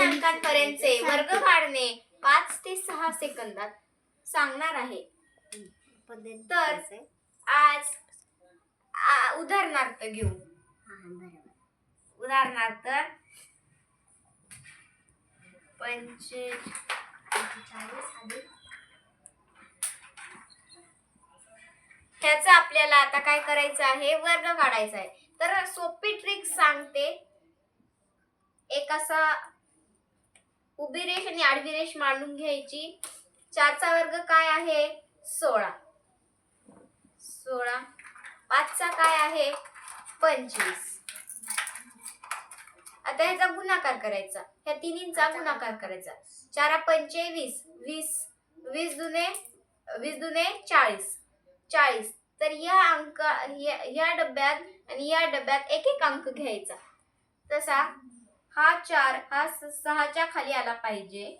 दोन अंकांपर्यंतचे वर्ग काढणे पाच ते सहा सेकंदात सांगणार आहे. तर- आज आ, उदाहरणार्थ घेऊ. उदाहरणार्थ पंचे पंचेचाळीस ह्याचा आपल्याला आता काय करायचं आहे? वर्ग काढायचा आहे. तर सोपी ट्रिक सांगते. एक असा उभी रेष आणि आडवी रेष मांडून घ्यायची. चारचा वर्ग काय आहे? सोळा. सोळा. पाचचा काय आहे? पंचवीस. आता ह्याचा गुणाकार करायचा. ह्या तिन्हींचा गुणाकार करायचा. चारा पंचे वीस. वीस वीस दुने वीस दुने चाळीस. चाळीस. तर या अंक या या डब्यात आणि या डब्यात एक एक अंक घ्यायचा. तसा. हा चार हा सहाच्या खाली आला पाहिजे.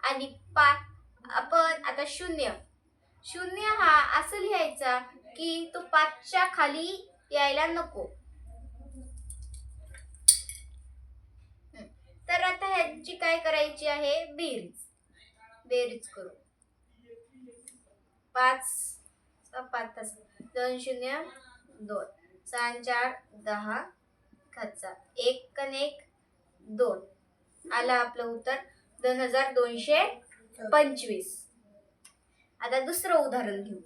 आणि पा आपण आता शून्य. शून्य हा असं लिहायचा की तो पाचच्या खाली यायला नको. तर आता ह्यांची काय करायची आहे? बेरीज. बेरीज करू. पाच सहा, पाच तास दोन शून्य दोन. सहा चार दहा. खर्चा एक कन एक दोन. आलं आपलं उत्तर? दोन हजार दोनशे पंचवीस. आता दुसरं उदाहरण घेऊ.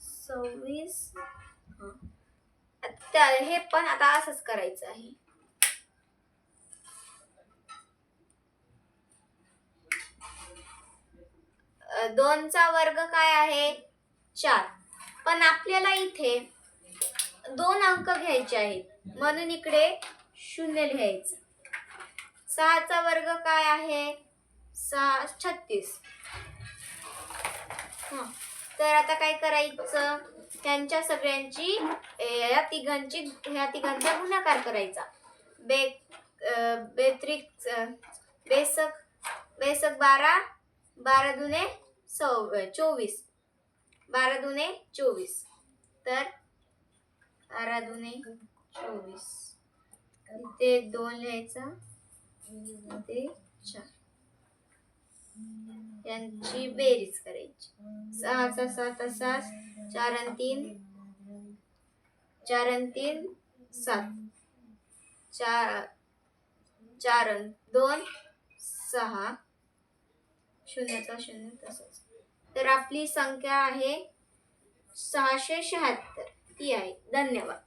सव्वीस हे पण आता असंच करायचं आहे. दोनचा वर्ग काय आहे? चार. पण आपल्याला इथे दोन अंक घ्यायचे आहेत. म्हणून इकडे शून्य लिहायचं. सहाचा वर्ग काय आहे? सहा छत्तीस. तर आता काय करायचं? त्यांच्या सगळ्यांची या तिघांची ह्या तिघांचा गुणाकार करायचा. बे बेत्रिक बेसक बेसक बारा बारा दुने सव चोवीस. बारा दुने चोवीस. तर बारा दुने चोवीस. इथे दोन लिहायचा. ते चार. यांची बेरीज करायची. सहाचा सात तसाच चार आणि तीन. चार आणि तीन सात. चार चार दोन सहा. शून्याचा शून्य तसंच. तर आपली संख्या आहे सहाशे शहात्तर. ती आहे. धन्यवाद.